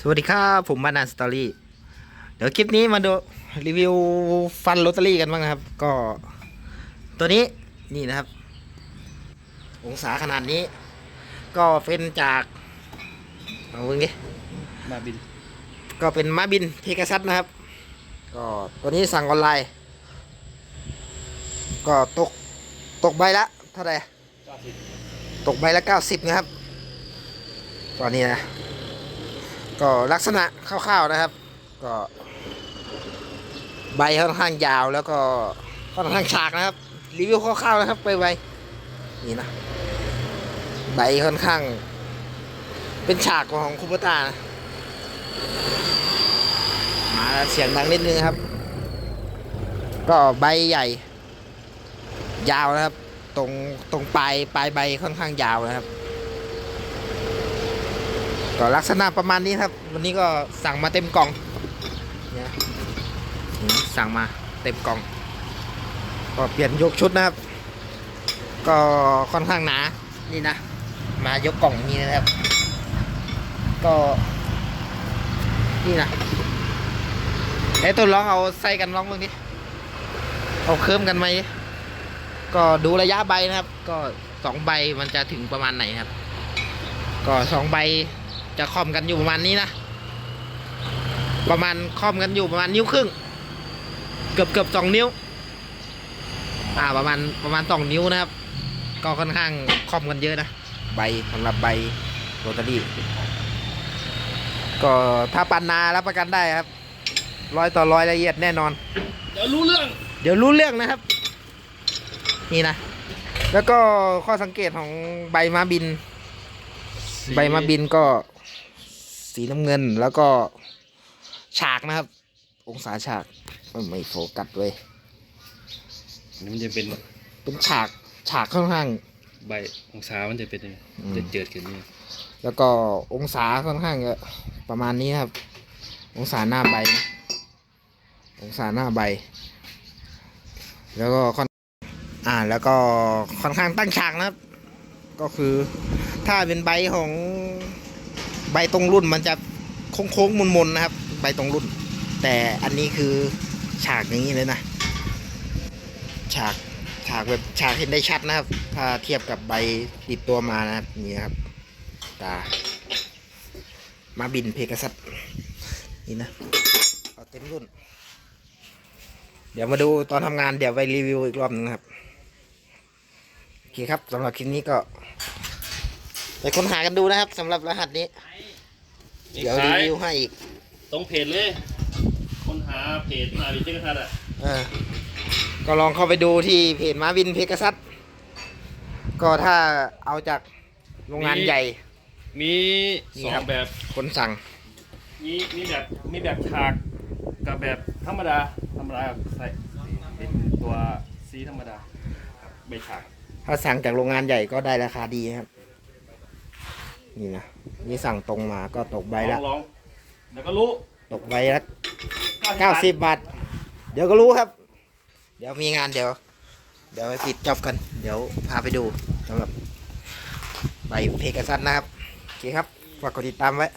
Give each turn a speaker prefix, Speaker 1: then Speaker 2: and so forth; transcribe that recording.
Speaker 1: สวัสดีครับผมบานาสตอรี่เดี๋ยวคลิปนี้มาดูรีวิวฟันลอตเตอรี่กันบ้างนะครับ ก็ ตัวนี้นี่นะครับ องศาขนาดนี้ ก็เป็นจากเอาเพิ่งดิ
Speaker 2: มาบิน
Speaker 1: ก็เป็นม้าบินเพกาซัสนะครับ ก็ตัวนี้สั่งออนไลน์ ก็ตกตกใบละเท่าไหร่
Speaker 2: เก้าสิบ
Speaker 1: ตกใบละเก้าสิบนะครับตอนนี้นะ ก็ลักษณะคร่าวๆนะครับ ก็ ใบค่อนข้างยาวแล้วก็ค่อนข้างฉากนะครับ รีวิวคร่าวๆนะครับไปใบนี่นะใบค่อนข้าง เป็นฉากของคูปตานะมาเสียงดังนิดนึงครับ ก็ใบใหญ่ ยาวนะครับ ตรงตรงปลายปลายใบค่อนข้างยาวนะครับ ก็ลักษณะประมาณนี้ครับ วันนี้ก็สั่งมาเต็มกล่องเนี่ยสั่งมาเต็มกล่อง ก็เปลี่ยนยกชุดนะครับ ก็ค่อนข้างหนา นี่นะ มายกกล่องนี้นะครับ ก็ นี่นะไอ้ตัวร้องเอาใส่กันร้องเมื่อกี้เอาเคิมกันไหม ก็ดูระยะใบนะครับ ก็สองใบมันจะถึงประมาณไหนครับ ก็สองใบ จะค่อมกันอยู่ประมาณนี้นะ ประมาณค่อมกันอยู่ประมาณนิ้วครึ่ง เกือบเกือบสองนิ้ว อ่าประมาณประมาณสองนิ้วนะครับ ก็ค่อนข้างค่อมกันเยอะนะ ใบสำหรับใบโรตารี่ ก็ถ้าปันนารับประกันได้ครับร้อยต่อร้อยละเอียดแน่นอน
Speaker 2: เดี๋ยวรู้เรื่อง
Speaker 1: เดี๋ยวรู้เรื่องนะครับ นี่นะ แล้วก็ข้อสังเกตของใบม้าบิน ใบม้าบินก็ สีน้ำเงินแล้วก็ฉากนะครับ องศาฉากไม่โฟกัสเว้ย
Speaker 2: อันนี้มันจะเป็น
Speaker 1: เป็นฉากฉากค่อนข้าง
Speaker 2: ใบองศามันจะเป็นยังไง
Speaker 1: อืม
Speaker 2: จะเจิดขึ้นนี่
Speaker 1: แล้วก็องศาค่อนข้างจะประมาณนี้ครับ องศาหน้าใบนะองศาหน้าใบ แล้วก็ค่อนอ่าแล้วก็ค่อนข้างตั้งฉากนะครับ ก็คือถ้าเป็นใบของใบตรงรุ่นมันจะโค้งๆมนๆนะครับ ใบตรงรุ่น แต่อันนี้คือฉากอย่างนี้เลยนะ ฉากฉากแบบฉากเห็นได้ชัดนะครับ ถ้าเทียบกับใบติดตัวมานะครับนี่ครับตามาบินเพกาซัสนี่นะเอาเต็มรุ่น เดี๋ยวมาดูตอนทำงานเดี๋ยวไปรีวิวอีกรอบนึงครับ โอเคครับสำหรับคลิปนี้ก็ ไปค้นหากันดูนะครับสำหรับรหัสนี้ เดี๋ยวรีวิวให้อีก
Speaker 2: ตรงเพจเลยคนหาเพจมาบินเจ้าทัดอะ
Speaker 1: เออก็ลองเข้าไปดูที่เพจมาวินเพกาซัสก็ถ้าเอาจากโรงงานใหญ่
Speaker 2: มี
Speaker 1: นี่
Speaker 2: สอ
Speaker 1: ครั
Speaker 2: ง
Speaker 1: บ
Speaker 2: แบบ
Speaker 1: คนสั่ง
Speaker 2: มีมีแบบมีแบบฉากกับแบบธรรมดาธรรมดาใส่เป็นตัวสีธรรมดาครับใบฉาก
Speaker 1: ถ้าสั่งจากโรงงานใหญ่ก็ได้ราคาดีนะครับ นี่นะนี่สั่งตรงมาก็ตกใบ
Speaker 2: ล
Speaker 1: ละ
Speaker 2: องลองเดี๋ยวก็รู้
Speaker 1: ตกใบละเก้าสิบบาท เดี๋ยวก็รู้ครับ เดี๋ยวมีงานเดี๋ยว เดี๋ยวไปปิดจอบกัน เดี๋ยวพาไปดูสำหรับใบเพกาซัสนะครับ โอเคครับ ฝากกดติดตามไว้